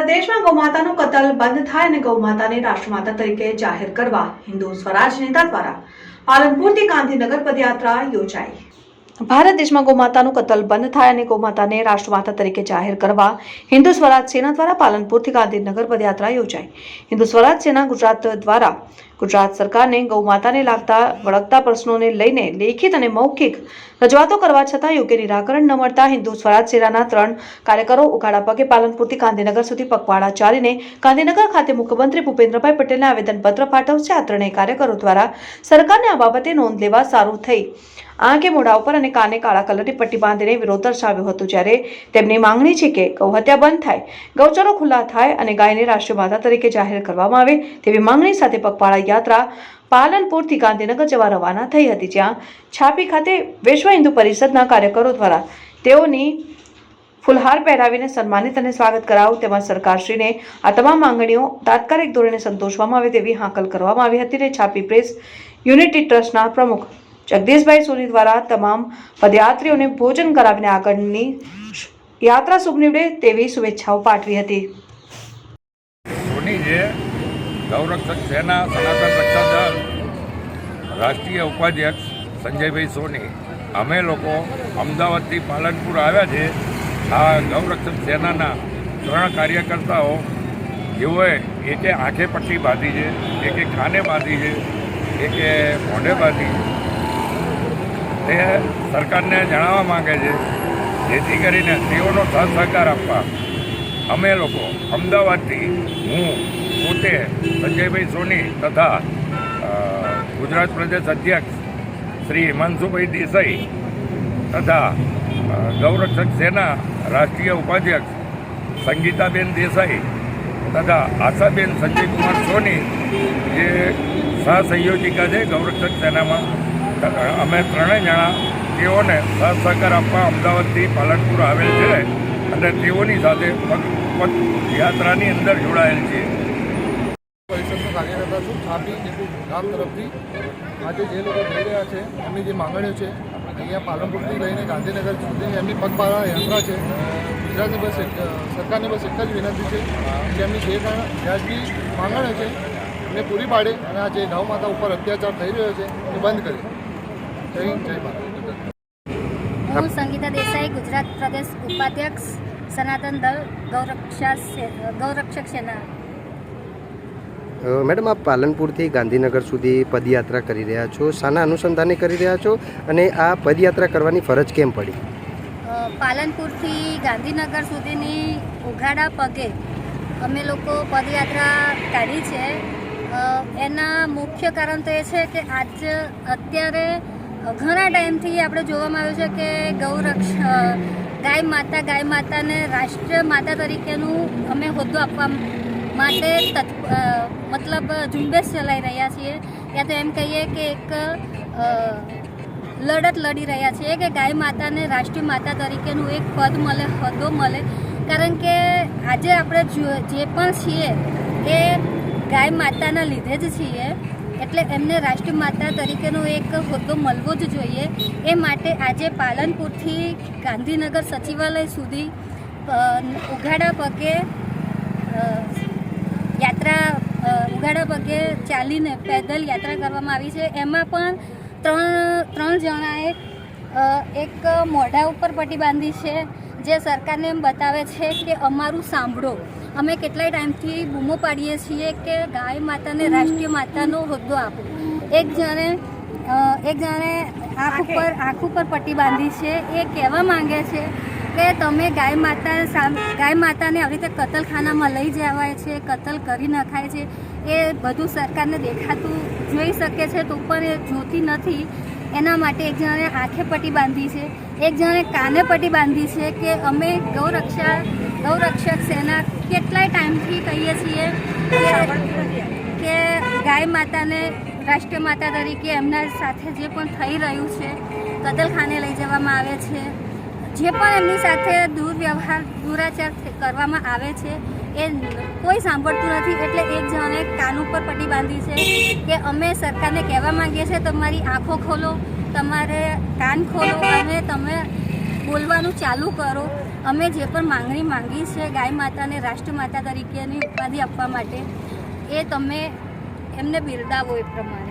ભારત દેશમાં ગૌમાતાનું કતલ બંધ થાય અને ગૌમાતાને રાષ્ટ્રમાતા તરીકે જાહેર કરવા હિન્દુ સ્વરાજ નેતા દ્વારા પાલનપુરથી ગાંધીનગર પદયાત્રા યોજાઈ. ભારત દેશમાં ગૌમાતાનું કતલ બંધ થાય અને ગૌમાતાને રાષ્ટ્રમાતા તરીકે જાહેર કરવા હિન્દુ સ્વરાજ સેના દ્વારા પાલનપુરથી ગાંધીનગર પદયાત્રા યોજાઈ. હિન્દુ સ્વરાજ સેના ગુજરાત દ્વારા ગુજરાત સરકારને ગૌમાતાને લાગતા વળગતા પ્રશ્નોને લઈને લેખિત અને મૌખિક રજૂઆતો કરવા છતાં યોગ્ય નિરાકરણ ન મળતા હિન્દુ સ્વરાજ સેનાના ત્રણ કાર્યકરો ઉઘાડા પગે પાલનપુરથી ગાંધીનગર સુધી પગપાળા ચાલીને ગાંધીનગર ખાતે મુખ્યમંત્રી ભૂપેન્દ્રભાઈ પટેલને આવેદનપત્ર પાઠવશે. આ ત્રણેય કાર્યકરો દ્વારા સરકારને આ બાબતે નોંધ લેવા સારું થઈ. આંખે મોઢા ઉપર અને કાને કાળા કલરની પટ્ટી બાંધીને વિરોધ દર્શાવ્યો હતો જ્યારે તેમની માંગણી છે કે ગૌહત્યા બંધ થાય, ગૌચરો ખુલ્લા થાય અને ગાયને રાષ્ટ્રીય માતા તરીકે જાહેર કરવામાં આવે તેવી માંગણી સાથે પગપાળા યાત્રા પાલનપુરથી ગાંધીનગર જવા રવાના થઈ હતી. જ્યાં છાપી ખાતે વિશ્વ હિન્દુ પરિષદના કાર્યકરો દ્વારા તેઓની ફુલહાર પહેરાવીને સન્માનિત અને સ્વાગત કરાવું તેમજ સરકારશ્રીને આ તમામ માંગણીઓ તાત્કાલિક ધોરણે સંતોષવામાં આવે તેવી હાકલ કરવામાં આવી હતી. અને છાપી પ્રેસ યુનિટી ટ્રસ્ટના પ્રમુખ જગદીશભાઈ સોની દ્વારા તમામ પદયાત્રીઓને ભોજન કરાવીને આગળની યાત્રા શુભ નીવડે તેવી શુભેચ્છાઓ પાઠવી હતી. ગૌરક્ષક સેના સનાતન રક્ષા રાષ્ટ્રીય ઉપાધ્યક્ષ સંજયભાઈ સોની. અમે લોકો અમદાવાદથી પાલનપુર આવ્યા છે. આ ગૌરક્ષક સેનાના ત્રણ કાર્યકર્તાઓ જેઓએ એકે આંખે પટ્ટી બાંધી છે, એકે કાને બાંધી છે, એકે મોઢે બાંધી તે સરકારને જણાવવા માંગે છે, જેથી કરીને તેઓનો સહકાર આપવા. અમે લોકો અમદાવાદથી હું, પોતે સંજયભાઈ સોની તથા ગુજરાત પ્રદેશ અધ્યક્ષ શ્રી હિમાંશુભાઈ દેસાઈ તથા ગૌરક્ષક સેના રાષ્ટ્રીય ઉપાધ્યક્ષ સંગીતાબેન દેસાઈ તથા આશાબેન સંજયકુમાર સોની જે સહસંયોજિકા છે ગૌરક્ષક સેનામાં. અમે ત્રણેય જણા તેઓને સહસહકાર સહકાર આપવા અમદાવાદથી પાલનપુર આવેલ છે અને તેઓની સાથે યાત્રાની અંદર જોડાયેલ છે. પરિષદનો કાર્યકર્તા છું છાપી ગામ તરફથી. આજે જે લોકો જઈ રહ્યા છે એમની જે માંગણીઓ છે અહીંયા પાલનપુરથી લઈને ગાંધીનગર સુધી એમની પગપાળા યાત્રા છે. ગુજરાતની બસ એક સરકારને બસ એક જ વિનંતી છે કે એમની જે પણ વ્યાજબી માંગણીઓ છે એમને પૂરી પાડે અને આ જે ગૌ માતા ઉપર અત્યાચાર થઈ રહ્યો છે એ બંધ કરે. જય હિન્દ જય ભારત. હું સંગીતા દેસાઈ ગુજરાત પ્રદેશ ઉપાધ્યક્ષ. સનાતન દળ ગૌરક્ષા ગૌરક્ષક સેના. મેડમ આપ પાલનપુરથી ગાંધીનગર સુધી પદયાત્રા કરી રહ્યા છો. શાના અનુસંધાને કરી રહ્યા છો? અને આ પદયાત્રા કરવાની ફરજ કેમ પડી? પાલનપુરથી ગાંધીનગર સુધીની ઉઘાડા પગે અમે લોકો પદયાત્રા કાઢી છે. એના મુખ્ય કારણ તો એ છે કે આજ અત્યારે ઘણા ટાઈમથી આપણે જોવામાં આવ્યું છે કે ગૌરક્ષ ગાય માતા, ગાય માતાને રાષ્ટ્રીય માતા તરીકેનું અમે હોદ્દો આપવા માટે મતલબ ઝુંબેશ ચલાવી રહ્યા છીએ. યા તો એમ કહીએ કે એક લડત લડી રહ્યા છીએ કે ગાય માતાને રાષ્ટ્રીય માતા તરીકેનું એક પદ મળે, હોદ્દો મળે. કારણ કે આજે આપણે જે પણ છીએ એ ગાય માતાના લીધે જ છીએ એટલે એમને રાષ્ટ્રીય માતા તરીકેનો એક હોદ્દો મળવો જ જોઈએ. એ માટે આજે પાલનપુરથી ગાંધીનગર સચિવાલય સુધી ઉઘાડા પગે યાત્રા ઉઘાડા પગે ચાલીને પેદલ યાત્રા કરવામાં આવી છે. એમાં પણ ત્રણ ત્રણ જણાએ એક મોઢા ઉપર પટ્ટી બાંધી છે. જે સરકારને એમ બતાવે છે કે અમારું સાંભળો. અમે કેટલાય ટાઈમથી બૂમો પાડીએ છીએ કે ગાય માતાને રાષ્ટ્રીય માતાનો હોદ્દો આપો. એક જણે એક જણે આંખ ઉપર આંખ ઉપર પટ્ટી બાંધી છે. એ કહેવા માંગે છે કે તમે ગાય માતા ગાય માતાને આવી રીતે કતલખાનામાં લઈ જવાય છે કતલ કરી નખાય છે. એ બધું સરકારને દેખાતું જોઈ શકે છે તો પણ એ જોતી નથી. એના માટે એક જણાને આંખે પટ્ટી બાંધી છે, એક જણાને કાને પટ્ટી બાંધી છે કે અમે ગૌરક્ષા, ગૌરક્ષક સેના કેટલાય ટાઈમથી કહીએ છીએ કે ગાય માતાને રાષ્ટ્ર માતા તરીકે એમના સાથે જે પણ થઈ રહ્યું છે, કતલખાને લઈ જવામાં આવે છે, જે પણ એમની સાથે દુર્વ્યવહાર, દુરાચાર કરવામાં આવે છે એ કોઈ સાંભળતું નથી, એટલે એક જણે કાન ઉપર પટ્ટી બાંધી છે કે અમે સરકારને કહેવા માંગીએ છીએ, તમારી આંખો ખોલો, તમારે કાન ખોલો અને તમે બોલવાનું ચાલુ કરો. અમે જે પણ માંગણી માંગી છે ગાય માતાને રાષ્ટ્રમાતા તરીકેની ઉપાધિ આપવા માટે, એ તમે એમને બિરદાવો એ પ્રમાણે.